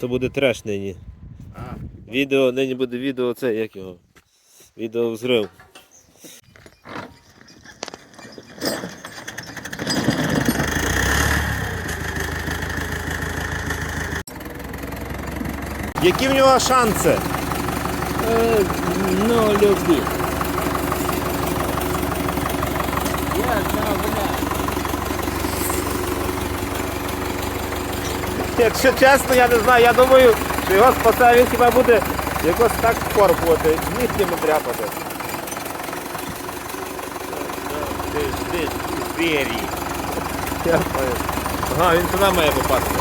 То буде треш нині. Відео, нині буде відео це, як його? Відео взрив. Які в нього шанси? Е, ну, любі. Я знав, бля. Якщо чесно, я не знаю, я думаю, що його спасе, він хіба буде якось так порпувати, нігтями дряпати. Я знаю. Ага, він туди має попасти.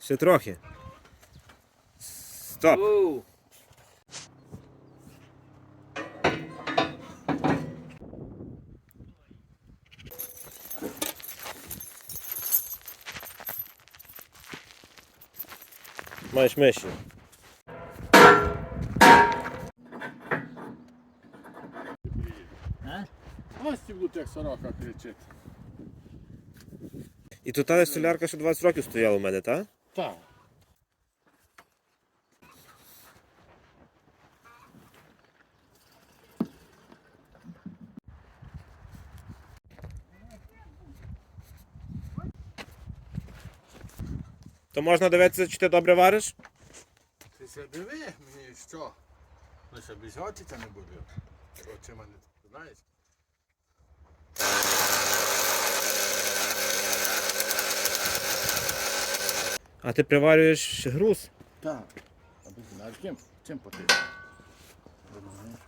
Ще трохи. Стоп. Маєш миші. Ось будуть як сорока кричить. І тут та солярка, ще 20 років стояла у мене, так? Так. То можна дивитися, чи ти добре вариш? Ти се диви мені що? Ну ще без очі не буде. Очима не знаєш. А ти приварюєш груз? Так. А ти знаєш чим? Чим потрібно? Розумієш?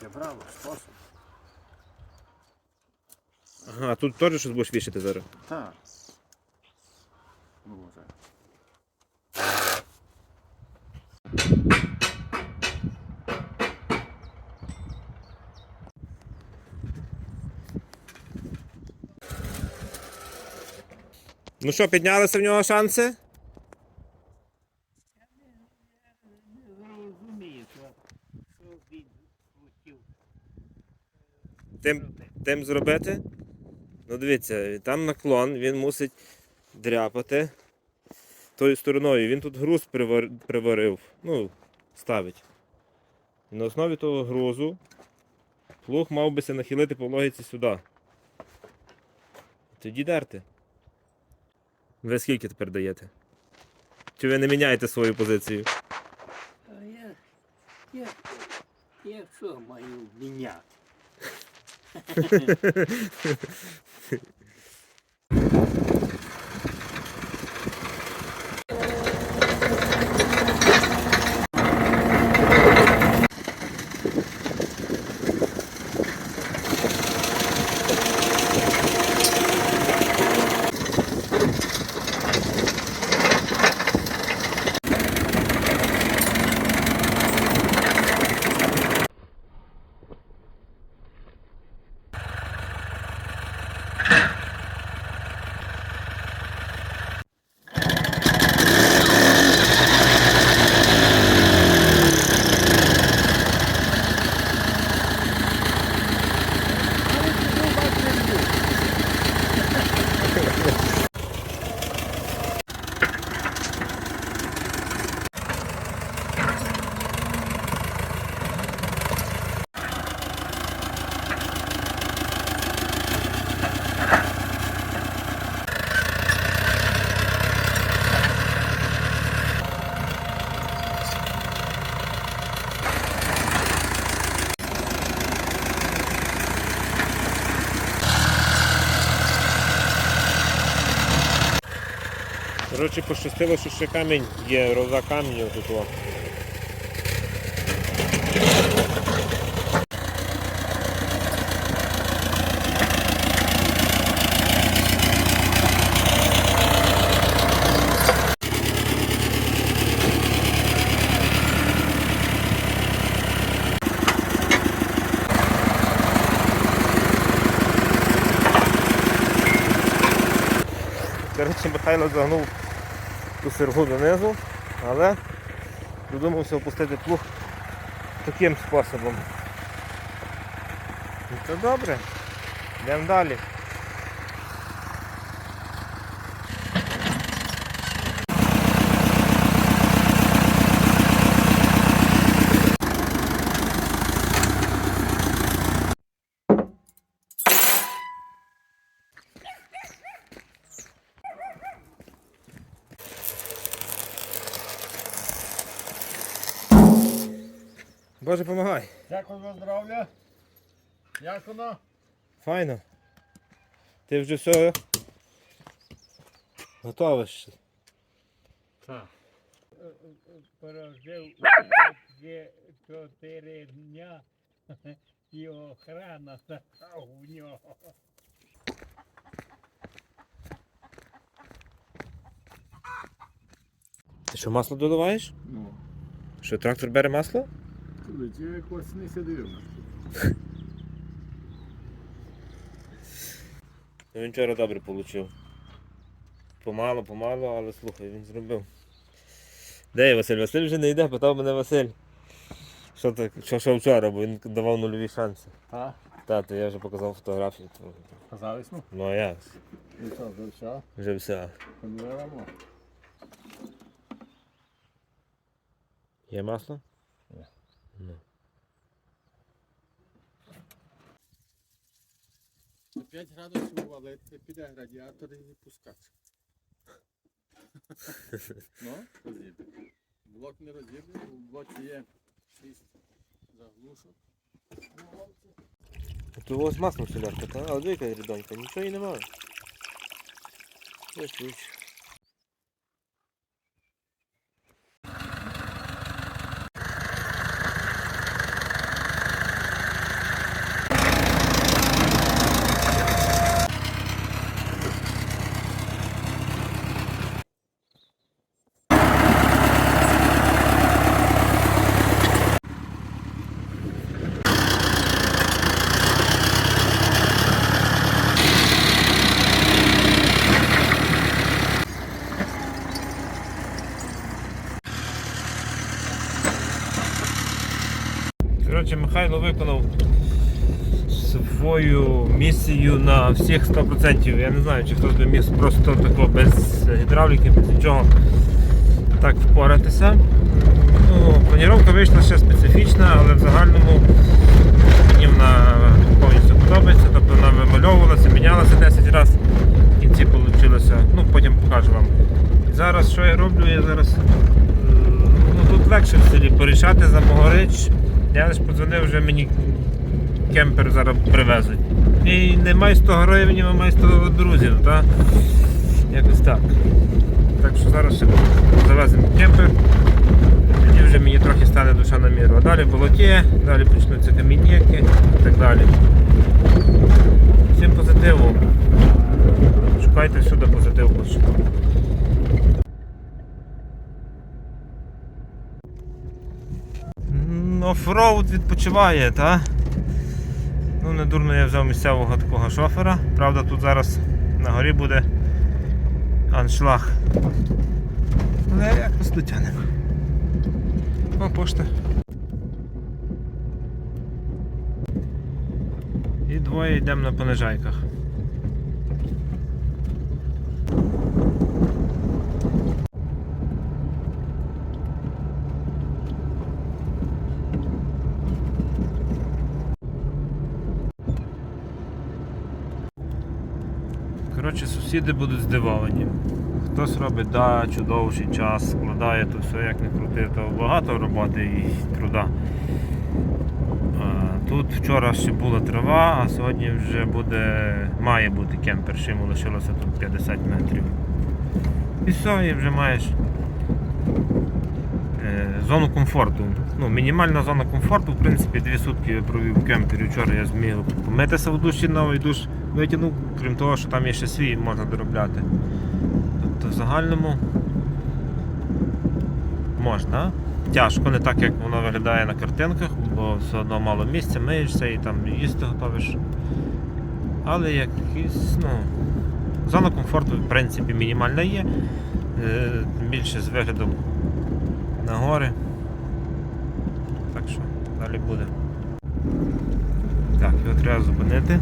Це браво, спосіб. Ага, тут теж щось будеш вішати зараз. Так. Може. Ну що, піднялися в нього шанси? Тим, тим зробити? Ну дивіться, там наклон, він мусить дряпати тою стороною. Він тут груз привар- приварив, ну, ставить. І на основі того грузу плуг мав би се нахилити по логіці сюди. Тоді дерти. Ви скільки тепер даєте? Чи ви не міняєте свою позицію? А я, я, я що маю міняти? Коротше, пощастило, що ще камінь є, роза камінь тут. о. Михайло загнув ту сергу донизу, але додумався опустити плуг таким способом. І це добре. Йдемо далі. Боже, помагай. Дякую за здоров'я. Як воно? Файно. Ти вже все готовиш. Так. Прожив чотири дня і охрана така у нього. Ти що масло доливаєш? Ну, Що трактор бере масло? Коли я якось не сидив. Ну, Він вчора добре отримав. Помало, помало, але слухай, він зробив. Де є Василь? Василь вже не йде, питав мене Василь. Що, так, що, що вчора, бо він давав нульові шанси. А? Тато, я вже показав фотографію. то- Казались, ну? Ну а як? І що, вже все? Вже все. Подивимо. Є масло? Є. Ну. На 5 градусів, але це піде радіатор і пускати. ну, розіб'є. Блок не розіб'є, у блоці є 6 заглушок. Тут ось масло солярка, та? але двійка рідонька, нічого і немає. Ось ключ. Коротше, Михайло виконав свою місію на всіх 100%. Я не знаю, чи хтось би міг просто тако без гідравліки, без нічого так впоратися. Ну, планіровка вийшла ще специфічна, але в загальному мені вона повністю подобається. Тобто вона вимальовувалася, мінялася 10 разів. В кінці вийшло. Ну, потім покажу вам. Зараз що я роблю? Я зараз е, ну, тут легше в селі порішати за Могорич. Я лише подзвонив, вже мені кемпер зараз привезуть. І немає 100 гривень, а має 100 друзів, так? Якось так. Так що зараз ще завеземо кемпер. Тоді вже мені трохи стане душа на міру. А далі болоті, далі почнуться камінняки і так далі. Всім позитиву. Шукайте всюди позитив хоч. Офроуд відпочиває, та? Ну, не дурно я взяв місцевого такого шофера. Правда, тут зараз на горі буде аншлаг. Але якось дотягнемо. О, пошта. І двоє йдемо на понижайках. Коротше, сусіди будуть здивовані. Хтось робить дачу довший час, складає то все, як не крути, то багато роботи і труда. Тут вчора ще була трава, а сьогодні вже буде, має бути кемпер, ще йому лишилося тут 50 метрів. І все, і вже маєш е, зону комфорту. Ну, мінімальна зона комфорту, в принципі, дві сутки я провів кемпері. Вчора я зміг помитися в душі, новий душ витягнув, крім того, що там є ще свій, можна доробляти. Тобто в загальному можна. Тяжко, не так, як воно виглядає на картинках, бо все одно мало місця, миєшся і там їсти готовиш. Але якийсь, ну, зона комфорту, в принципі, мінімальна є. Е, більше з виглядом на гори. Так що далі буде. Так, його треба зупинити.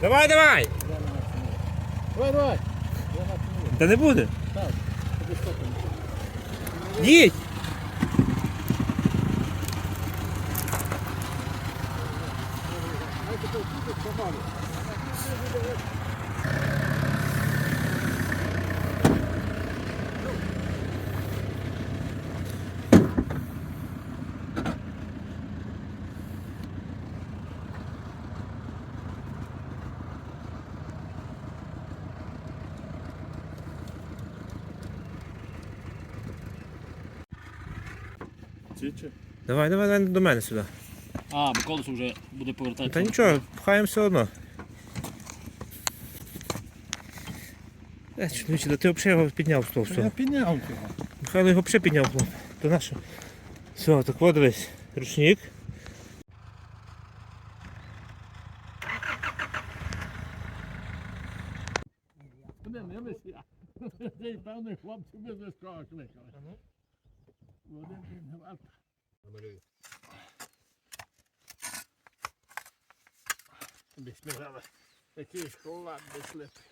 Давай, давай! Давай, давай. Та не буде. Так, тобі що Їдь! Давай, давай, давай до мене сюди. А, бо колесо вже буде повертатися. Та нічого, пхаємо все одно. Е, чоловіче, да ти взагалі його підняв з того Я підняв його. Михайло його взагалі підняв. ну, То наше. Все, так от дивись. Ручник. Не, не лися. Цей певний хлопці без військового кликали. Один він гвалт. Тобі сміяли. Такий шоколад без сліпи.